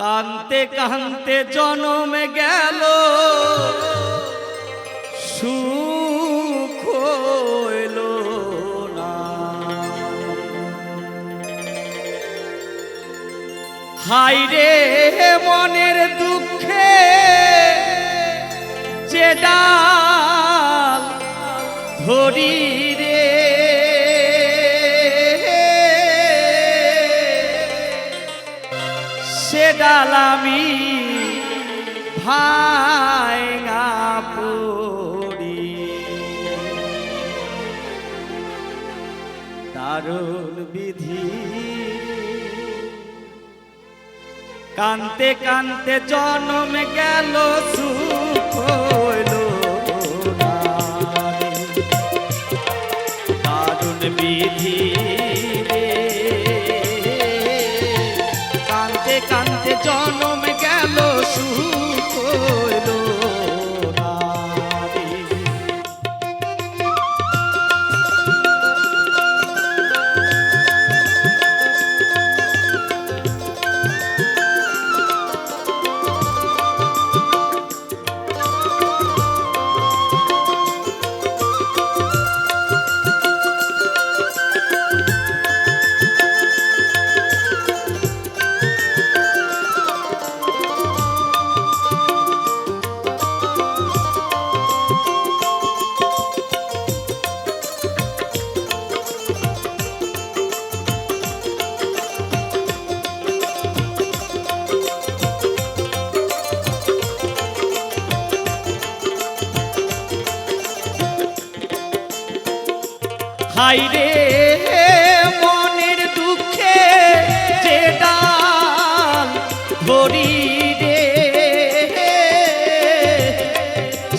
কান্তে কান্তে জনমে গেল। সুখ হইল হাইরে মনের দুঃখে যে ডাল ধরি রে সে ডাল আমি ভাঙা পড়ি। দারুণ বিধি। কান্তে কান্তে জনম গেল, সুখ হইল দারুণ বিধি। কান্তে কান্তে জনম হাইরে মনের দুঃখে যে ডাল ধরি রে,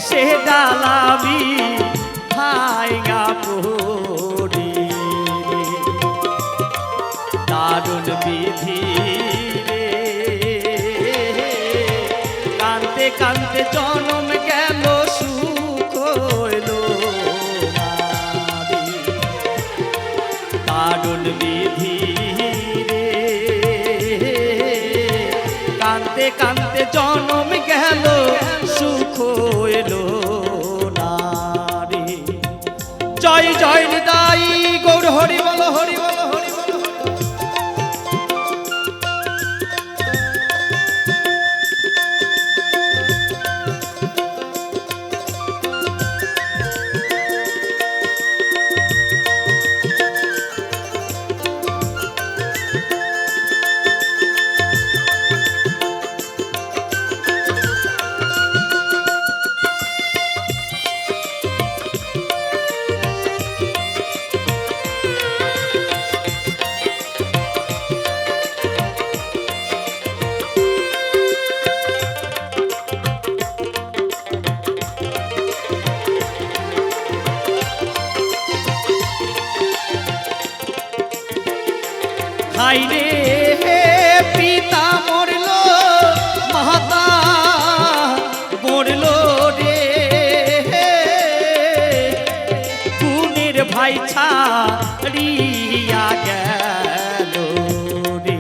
সে ডাল আমি ভাইগা পড়ি দারুণ বিধি রে। কান্তে কান্তে জনম দারুণ বিধি রে। কানতে কানতে জনম গেল, সুখ এলো না রে। জয় জয়, নিতাই গৌর, হরি বল হরি বল। বল হাইরে পিতা মরল মাতা মরল রে। কুনের ভাই ছাড়িয়া গেল রে।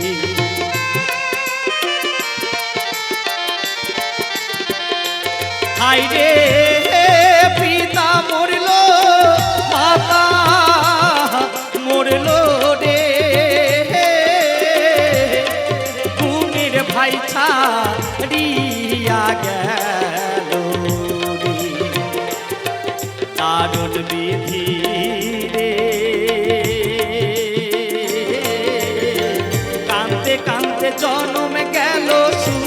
ছাড়িয়া গেল বিধি রে। কানতে কানতে জনম গেল সুখ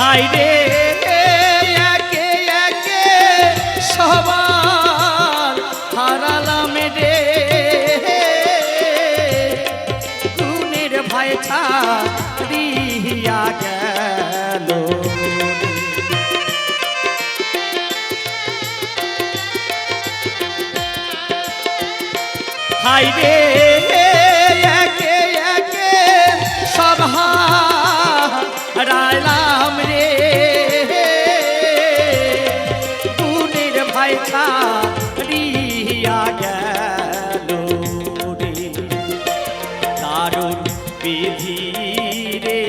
হাই রে একে একে সবার হারালাম রে। গুণের ভয় ছাড়িয়া গেল। হাই রে ছাড়িয়া গেল রে দারুণ বিধি রে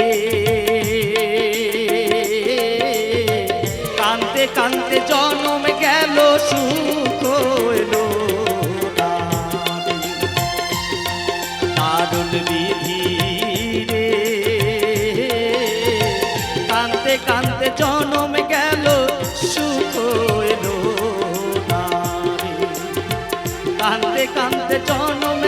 কান্তে কান্তে জন্ম গেল সুখ রে। দারুণ বিধি জন্ম